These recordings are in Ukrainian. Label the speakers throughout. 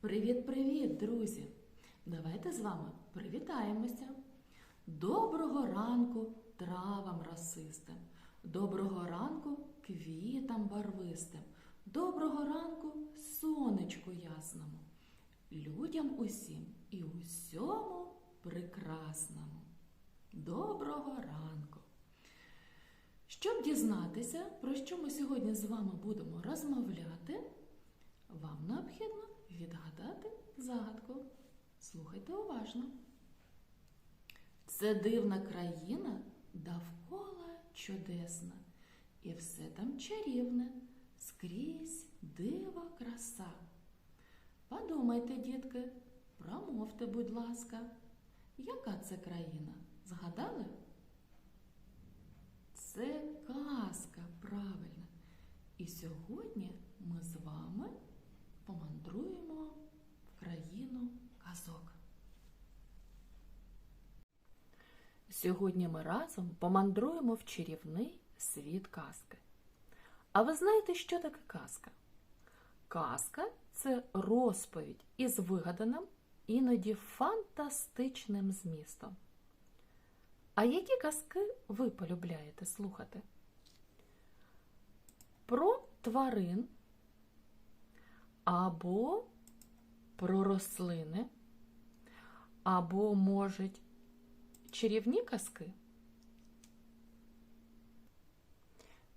Speaker 1: Привіт-привіт, друзі! Давайте з вами привітаємося. Доброго ранку травам расистим, доброго ранку квітам барвистим, доброго ранку сонечку ясному, людям усім і усьому прекрасному. Доброго ранку! Щоб дізнатися, про що ми сьогодні з вами будемо розмовляти, вам необхідно відгадати загадку. Слухайте уважно. Це дивна країна, довкола чудесна, і все там чарівне, скрізь дива краса. Подумайте, дітки, промовте, будь ласка, яка це країна? Згадали? Це казка, правильно. І сьогодні ми з вами помандруємо казок. Сьогодні ми разом помандруємо в чарівний світ казки. А ви знаєте, що таке казка? Казка це розповідь із вигаданим, іноді фантастичним змістом. А які казки ви полюбляєте слухати? Про тварин або про рослини, або, можуть, чарівні казки?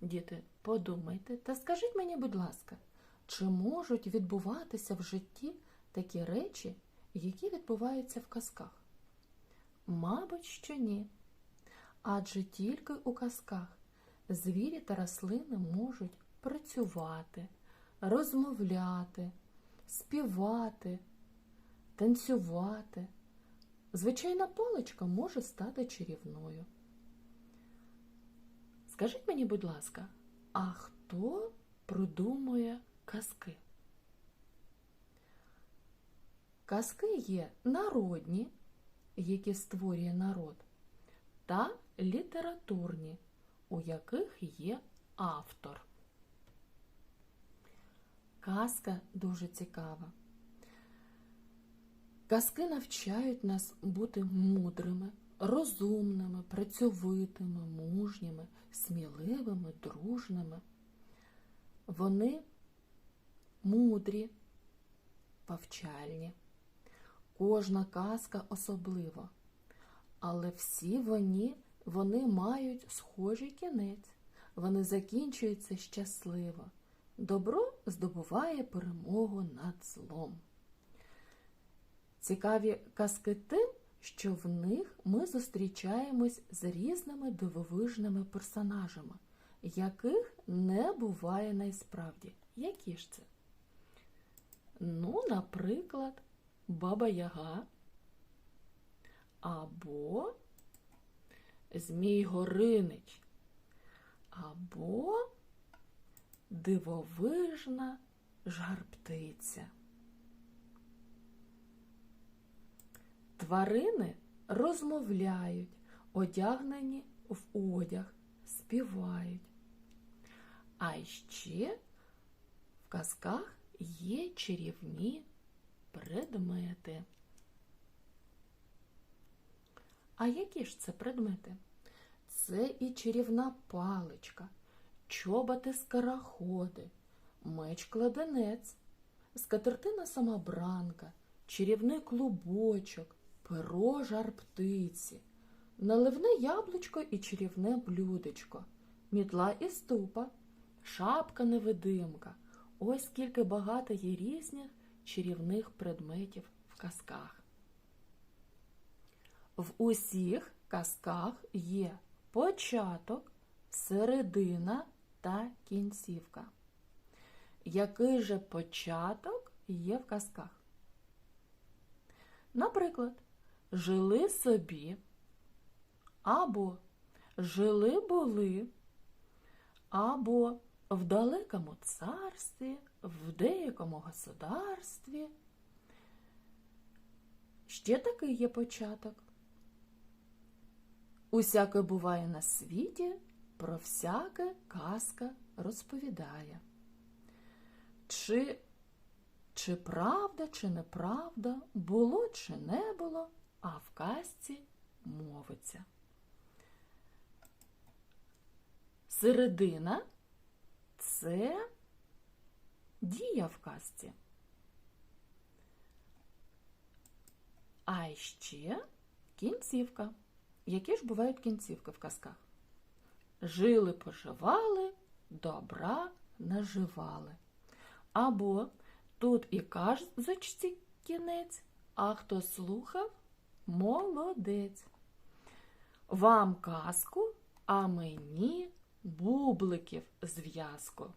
Speaker 1: Діти, подумайте та скажіть мені, будь ласка, чи можуть відбуватися в житті такі речі, які відбуваються в казках? Мабуть, що ні. Адже тільки у казках звірі та рослини можуть працювати, розмовляти, співати, танцювати. Звичайна паличка може стати чарівною. Скажіть мені, будь ласка, а хто придумує казки? Казки є народні, які створює народ, та літературні, у яких є автор. Казка дуже цікава. Казки навчають нас бути мудрими, розумними, працьовитими, мужніми, сміливими, дружними. Вони мудрі, повчальні. Кожна казка особлива, але всі вони, вони мають схожий кінець. Вони закінчуються щасливо. Добро здобуває перемогу над злом. Цікаві казки тим, що в них ми зустрічаємось з різними дивовижними персонажами, яких не буває найсправді. Які ж це? Ну, наприклад, Баба Яга або Змій Горинич, або дивовижна жар-птиця. Тварини розмовляють, одягнені в одяг, співають. А ще в казках є чарівні предмети. А які ж це предмети? Це і чарівна паличка, чоботи скороходи, меч кладенець, скатертина самобранка, чарівний клубочок, перо жар птиці, наливне яблучко і чарівне блюдечко, мітла і ступа, шапка невидимка. Ось скільки багато є різних чарівних предметів в казках. В усіх казках є початок, середина та кінцівка. Який же початок є в казках? Наприклад, жили собі, або жили були, або в далекому царстві, в деякому государстві. Ще такий є початок. Усяке буває на світі, про всяке казка розповідає. Чи Чи правда, чи неправда, було чи не було, а в казці мовиться. Середина це дія в казці. А ще кінцівка. Які ж бувають кінцівки в казках? Жили, поживали, добра наживали. Або тут і казочці кінець, а хто слухав молодець. Вам казку, а мені бубликів зв'язку.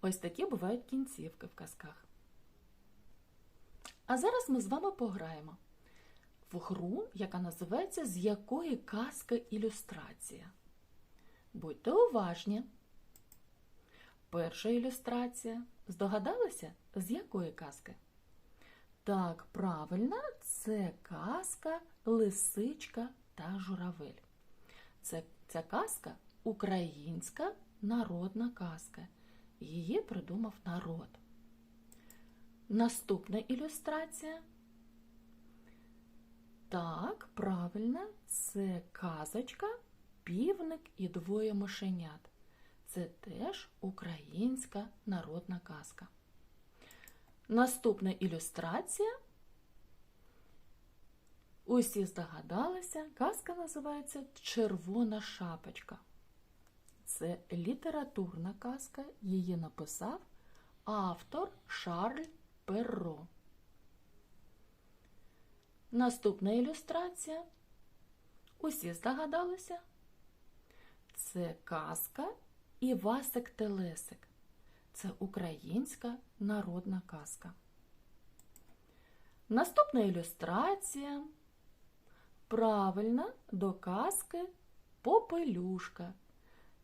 Speaker 1: Ось такі бувають кінцівки в казках. А зараз ми з вами пограємо в гру, яка називається З якої казки ілюстрація. Будьте уважні. Перша ілюстрація. Здогадалися, з якої казки? Так, правильно, це казка Лисичка та Журавель. Це, Ця казка українська народна казка. Її придумав народ. Наступна ілюстрація. Так, правильно, це казочка, півник і двоє мишенят. Це теж українська народна казка. Наступна ілюстрація. Усі здогадалися, казка називається Червона шапочка. Це літературна казка, її написав автор Шарль Перро. Наступна ілюстрація. Усі здогадалися? Це казка Івасик Телесик. Це українська народна казка. Наступна ілюстрація. Правильна до казки Попелюшка.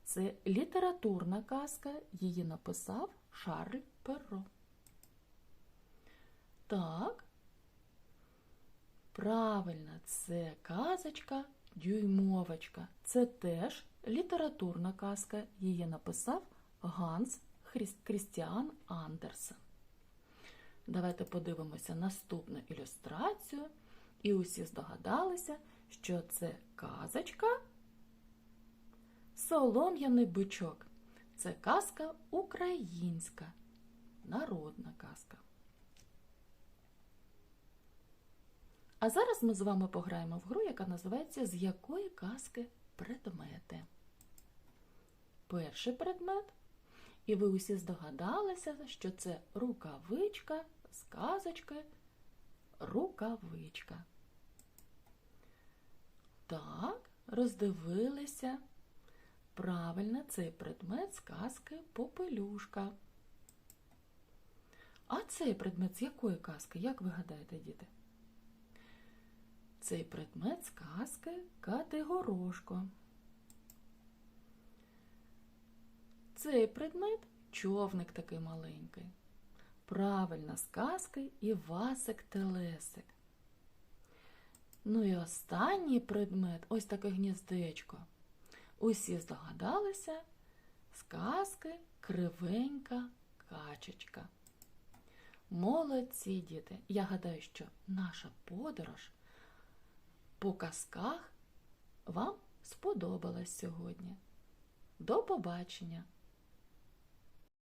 Speaker 1: Це літературна казка, її написав Шарль Перро. Так. Правильно, це казочка Дюймовочка. Це теж літературна казка. Її написав Ганс Крістіан Андерсен. Давайте подивимося наступну ілюстрацію. І усі здогадалися, що це казочка Солом'яний бичок. Це казка українська, народна казка. А зараз ми з вами пограємо в гру, яка називається З якої казки предмети. Перший предмет. І ви усі здогадалися, що це рукавичка з казочки рукавичка. Так, роздивилися. Правильно, цей предмет з казки попелюшка. А цей предмет з якої казки, як ви гадаєте, діти? Цей предмет з казки Категорошко. Цей предмет човник такий маленький. Правильна сказки Івасик Телесик. Ну і останній предмет ось таке гніздечко. Усі здогадалися сказки Кривенька качечка. Молодці діти! Я гадаю, що наша подорож по казках вам сподобалась сьогодні. До побачення!